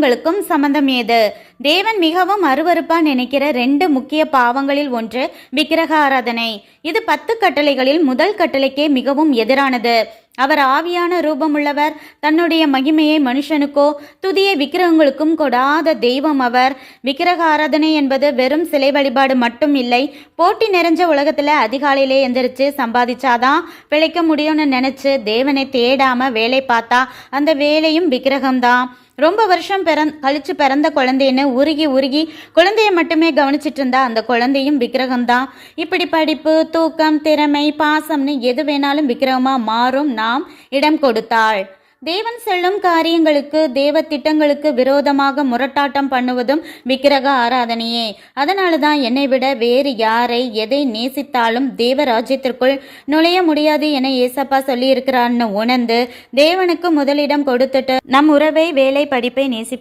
பாவங்களுக்கும் சம்பந்தம் ஏது? தேவன் மிகவும் அருவருப்பா நினைக்கிற ரெண்டு முக்கிய பாவங்களில் ஒன்று விக்கிரக ஆராதனை இது பத்து கட்டளைகளில் முதல் கட்டளைக்கே மிகவும் எதிரானது. அவர் ஆவியான ரூபமுள்ளவர். தன்னுடைய மகிமையை மனுஷனுக்கோ துதிய விக்கிரகங்களுக்கும் கொடாத தெய்வம் அவர். விக்கிரக ஆராதனை என்பது வெறும் சிலை வழிபாடு மட்டும் இல்லை போட்டி நிறைஞ்ச உலகத்துல அதிகாலையிலே எந்திரிச்சு சம்பாதிச்சாதான் பிழைக்க முடியும்னு நினைச்சு தேவனை தேடாம வேலை பார்த்தா அந்த வேலையும் விக்கிரகம்தான். ரொம்ப வருஷம் பிறந் கழிச்சு பிறந்த குழந்தைன்னு உருகி உருகி குழந்தைய மட்டுமே கவனிச்சிட்டு இருந்தா அந்த குழந்தையும் விக்கிரகம்தான். இப்படி படிப்பு தூக்கம் திறமை பாசம்னு எது வேணாலும் விக்கிரகமா மாறும் நான் எல்லாம் இடம் கொடுத்தாள். தேவன் செல்லும் காரியங்களுக்கு தேவ திட்டங்களுக்கு விரோதமாக முரட்டாட்டம் பண்ணுவதும் விக்கிரக ஆராதனையே. அதனால தான் என்னை விட வேறு யாரை எதை நேசித்தாலும் தேவ ராஜ்யத்திற்குள் நுழைய முடியாது என ஏசப்பா சொல்லியிருக்கிறான்னு உணர்ந்து தேவனுக்கு முதலிடம் கொடுத்துட்டு நம் உறவை வேலை படிப்பை நேசி